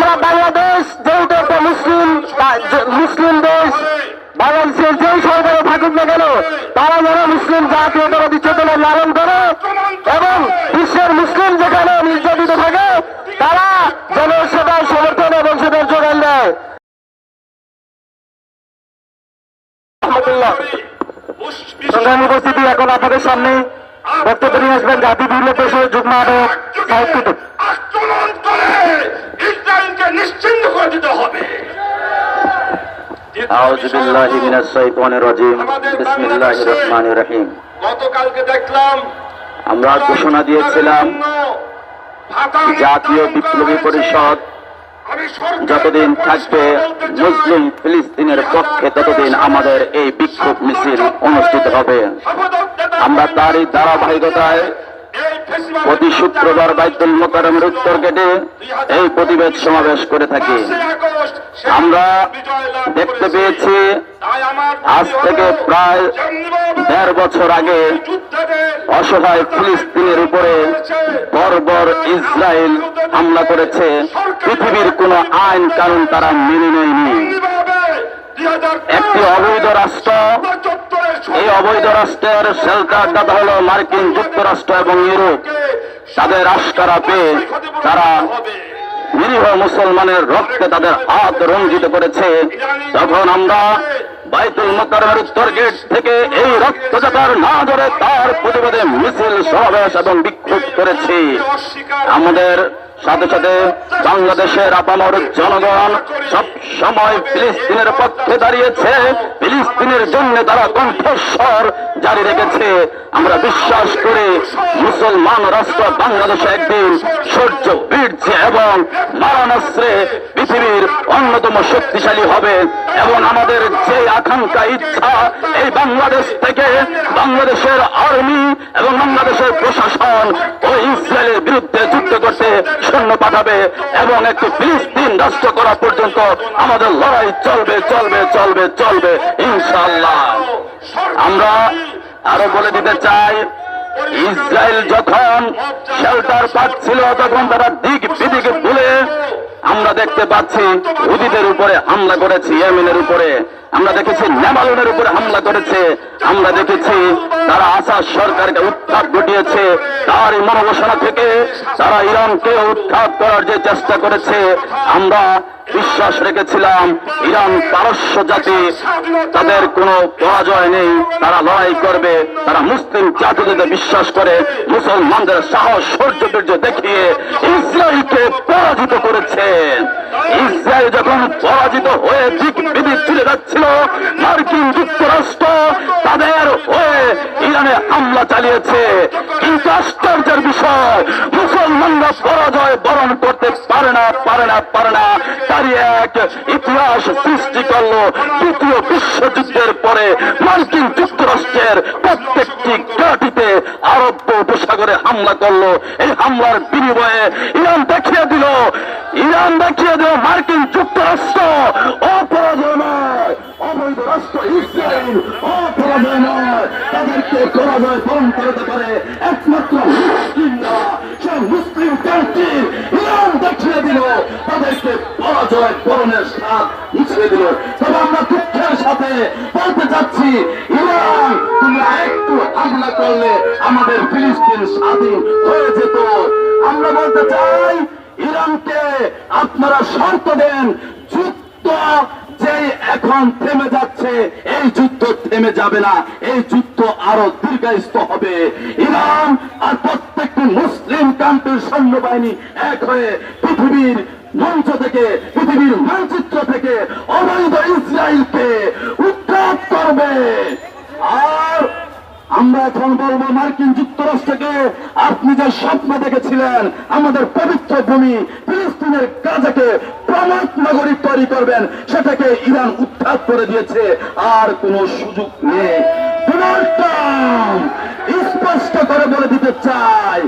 আমরা বাংলাদেশ যেহেতু একটা মুসলিম মুসলিম দেশ, বাংলাদেশের যেই সরকারে থাকুক না কেন, তারা যেন মুসলিম জাতীয়তাবাদী চেতনা লালন করে এবং বিশ্বের মুসলিম যেখানে নির্যাতিত থাকে, তারা যেন সেটার সমর্থন এবং সেটার যোগান দেয়। উপস্থিতি এখন আপনাদের সামনে বক্তব্য নিয়ে আসবেন জাতি বিপ্লব দেশের যুগ্ম আহ্বায়ক সাহিত্য নিশ্চিন্ত করে দিতে হবে। আমরা ঘোষণা দিয়েছিলাম জাতীয় বিপ্লবী পরিষদ যতদিন থাকবে মুসলিম ফিলিস্তিনের পক্ষে ততদিন আমাদের এই বিক্ষোভ মিছিল অনুষ্ঠিত হবে। আমরা তারই ধারাবাহিকতায় প্রতি শুক্রবার বাইতুল মোকারমের উত্তর গেটে এই প্রতিবাদ সমাবেশ করে থাকি। আমরা দেখতে পেয়েছি, আজ থেকে প্রায় দেড় বছর আগে অসহায় ফিলিস্তিনের উপরে বর্বর ইসরায়েল হামলা করেছে। পৃথিবীর কোনো আইন কানুন তারা মেনে নেয়নি। একটি অবৈধ রাষ্ট্র এই অবৈধ রাষ্ট্রের শেল্টার হলো হল মার্কিন যুক্তরাষ্ট্র এবং ইউরোপ। তাদের আস্কারা পেয়ে তারা নিরীহ মুসলমানের রক্তে তাদের হাত রঞ্জিত করেছে। তখন আমরা বাইতুল মোকারমের উত্তর থেকে এই রক্তচাতার না তার প্রতিবাদে মিছিল সমাবেশ এবং বিক্ষোভ করেছি। আমাদের সাথে সাথে বাংলাদেশের আপামর জনগণ সব সময় ফিলিস্তিনের পক্ষে দাঁড়িয়েছে। ফিলিস্তিনের জন্য তারা কণ্ঠস্বর জারি রেখেছে। আমরা বিশ্বাস করি মুসলমান রাষ্ট্র বাংলাদেশে একদিন সূর্য বীর্য এবং পৃথিবীর অন্যতম শক্তিশালী হবে। এবং আমাদের যে আকাঙ্ক্ষা, ইচ্ছা, এই বাংলাদেশ থেকে বাংলাদেশের আর্মি এবং বাংলাদেশের প্রশাসন ও ইসরায়েলের বিরুদ্ধে যুদ্ধ করতে সৈন্য পাঠাবে এবং একটি ফিলিস্তিন রাষ্ট্র করা পর্যন্ত আমাদের লড়াই চলবে চলবে চলবে চলবে ইনশাল্লাহ আমরা আরও বলে দিতে চাই, ইসরায়েল যখন শেল্টার পাচ্ছিল, তখন তারা দিক বিদিকে ভুলে আমরা দেখতে পাচ্ছি হুদিদের উপরে হামলা করেছে, ইয়েমেনের উপরে। আমরা দেখেছি নেমালনের উপরে হামলা করেছে। আমরা দেখেছি তারা আসাদ সরকারকে উৎখাত ঘটিয়েছে। তার মনোবাসনা থেকে তারা ইরানকে উৎখাত করার যে চেষ্টা করেছে, আমরা বিশ্বাস রেখেছিলাম ইরান পারস্য জাতি, তাদের কোনো পরাজয় নেই, তারা লড়াই করবে, তারা মুসলিম জাতিতে বিশ্বাস করে, মুসলমানদের সাহস, সৌর্য দেখিয়ে ইসরায়েলকে পরাজিত করেছেন ইসরায়েল যখন পরাজিত হয়ে দিক চলে যাচ্ছিল, মার্কিন যুক্তরাষ্ট্র তাদের হয়ে ইরানে হামলা চালিয়েছে। কিন্তু আশ্চর্যের বিষয়, মুসলমানরা পরাজয় বরণ করতে পারে না পারে না পারে না। তারই এক ইতিহাস সৃষ্টি করল দ্বিতীয় বিশ্বযুদ্ধের পরে মার্কিন যুক্তরাষ্ট্রের প্রত্যেকটি ঘাটিতে আরব উপসাগরে হামলা করল। এই হামলার বিনিময়ে ইরান দেখিয়ে দিল। ইরান দেখিয়ে দিল মার্কিন যুক্তরাষ্ট্র। তাদেরকে পরাজয় একমাত্র ইরান দেখিয়ে দিল, তাদেরকে পরাজয় বরণের মুছিয়ে দিল। তবে আমরা দুঃখের সাথে বলতে চাচ্ছি ইরান হামলা করলে আমাদের ফিলিস্তিন স্বাধীন হয়ে যেত। আমরা বলতে চাই, ইরানকে আপনারা শর্ত দেন, যুদ্ধ যে এখন থেমে যাচ্ছে, এই যুদ্ধ থেমে যাবে না, এই যুদ্ধ আরও দীর্ঘায়িত হবে। ইরান আর প্রত্যেকটি মুসলিম কান্ট্রির সৈন্যবাহিনী এক হয়ে পৃথিবীর মঞ্চ থেকে, পৃথিবীর মানচিত্র থেকে অবৈধ ইসরায়েলকে উৎখাত করবে আর আমরা এখন বলব, মার্কিন যুক্তরাষ্ট্রকে আপনি যে স্বপ্ন দেখেছিলেন, আমাদের পবিত্র ভূমি ফিলিস্তিনের গাজাকে প্রমাণ নাগরিক তৈরি করবেন, সেটাকে ইরান উৎখাত করে দিয়েছে, আর কোনো সুযোগ নেই। স্পষ্ট করে বলে দিতে চাই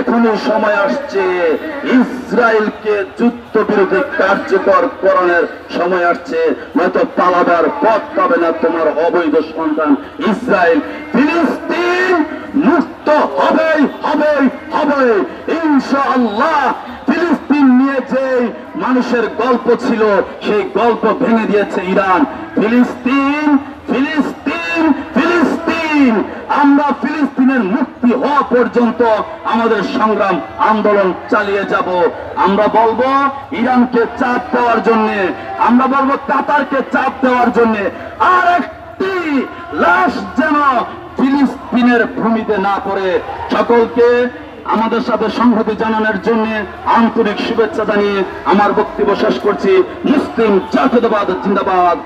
এখনও সময় আসছে, ইসরায়েলকে যুদ্ধ বিরোধী কার্যকর করণের সময় আসছে, নয়তো পালাবার পথ পাবে না তোমার অবৈধ সন্তান ইসরায়েল। ফিলিস্তিন মুক্ত হবেই হবেই হবে ইনশাআল্লাহ ফিলিস্তিন নিয়ে যে মানুষের গল্প ছিল, সেই গল্প ভেঙে দিয়েছে ইরান। ফিলিস্তিন ফিলিস্তিন ফিলিস্তিন! আমরা ফিলিস্তিনের মুক্তি হওয়া পর্যন্ত আমাদের সংগ্রাম, আন্দোলন চালিয়ে যাব। আমরা বলব ইরানকে চাপ দেওয়ার জন্য, আমরা বলব কাতারকে চাপ দেওয়ার জন্য আর একটি লাশ যেন ফিলিস্তিনের ভূমিতে না পড়ে সকলকে আমাদের সাথে সংহতি জানানোর জন্য আন্তরিক শুভেচ্ছা জানিয়ে আমার বক্তব্য শেষ করছি। মুসলিম জাতীয়তাবাদ জিন্দাবাদ,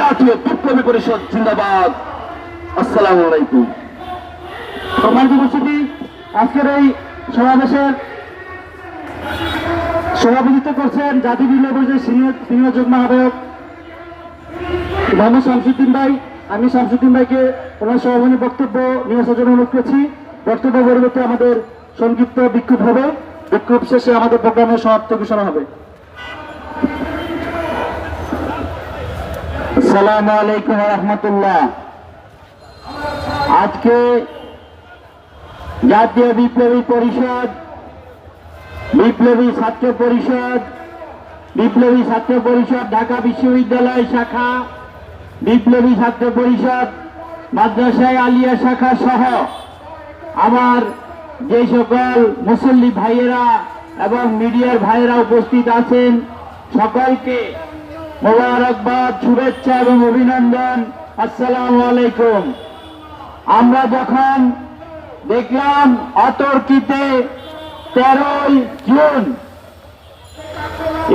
জাতীয় বিপ্লবী পরিষদ জিন্দাবাদ। আসসালামু আলাইকুম। আজকের এই সমাবেশের সভাপতিত্ব করছেন জাতি বিপ্লব পরিষদের সিনিয়র সিনিয়র যুগ্ম আহ্বায়ক মোহাম্মদ শামসুদ্দিন ভাই। আমি শামসুদ্দিন ভাইকে ওনার সভাপতি বক্তব্য নিয়ে আসার জন্য অনুরোধ করছি। বক্তব্য পরিবর্তে আমাদের সংক্ষিপ্ত বিক্ষোভ হবে। বিক্ষোভ শেষে আমাদের প্রোগ্রামের সমাপ্ত ঘোষণা হবে। আসসালামু আলাইকুম রহমতুল্লাহ। আজকে জাতীয় বিপ্লবী পরিষদ, বিপ্লবী ছাত্র পরিষদ, বিপ্লবী ছাত্র পরিষদ ঢাকা বিশ্ববিদ্যালয় শাখা বিপ্লবী ছাত্র পরিষদ, মাদ্রাসায় আলিয়া শাখা সহ আমার যে সকল মুসল্লি ভাইয়েরা এবং মিডিয়ার ভাইয়েরা উপস্থিত আছেন, সকলকে মোবারকবাদ, শুভেচ্ছা এবং অভিনন্দন। আসসালামু আলাইকুম। আমরা যখন দেখলাম অতর্কিতে তেরোই জুন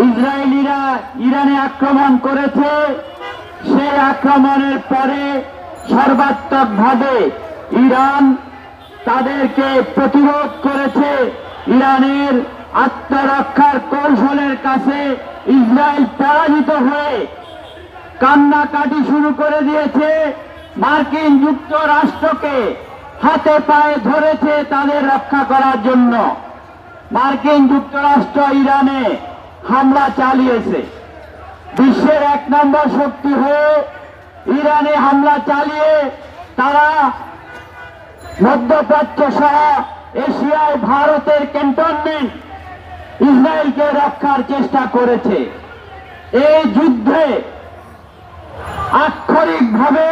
ইসরায়েলিরা ইরানে আক্রমণ করেছে সেই আক্রমণের পরে সর্বাত্মকভাবে ইরান তাদেরকে প্রতিরোধ করেছে। ইরানের আত্মরক্ষার কৌশলের কাছে ইসরায়েল পরাজিত হয়ে কান্নাকাটি শুরু করে দিয়েছে। মার্কিন যুক্তরাষ্ট্রকে হাতে পায়ে ধরেছে তাদের রক্ষা করার জন্য। মার্কিন যুক্তরাষ্ট্র ইরানে হামলা চালিয়েছে। বিশ্বের এক নম্বর শক্তি হয়ে ইরানে হামলা চালিয়ে তারা মধ্যপ্রাচ্য সহ এশিয়ায় ভারতের ক্যান্টনমেন্ট ইসরায়েলকে রক্ষার চেষ্টা করেছে। এই যুদ্ধে আক্ষরিকভাবে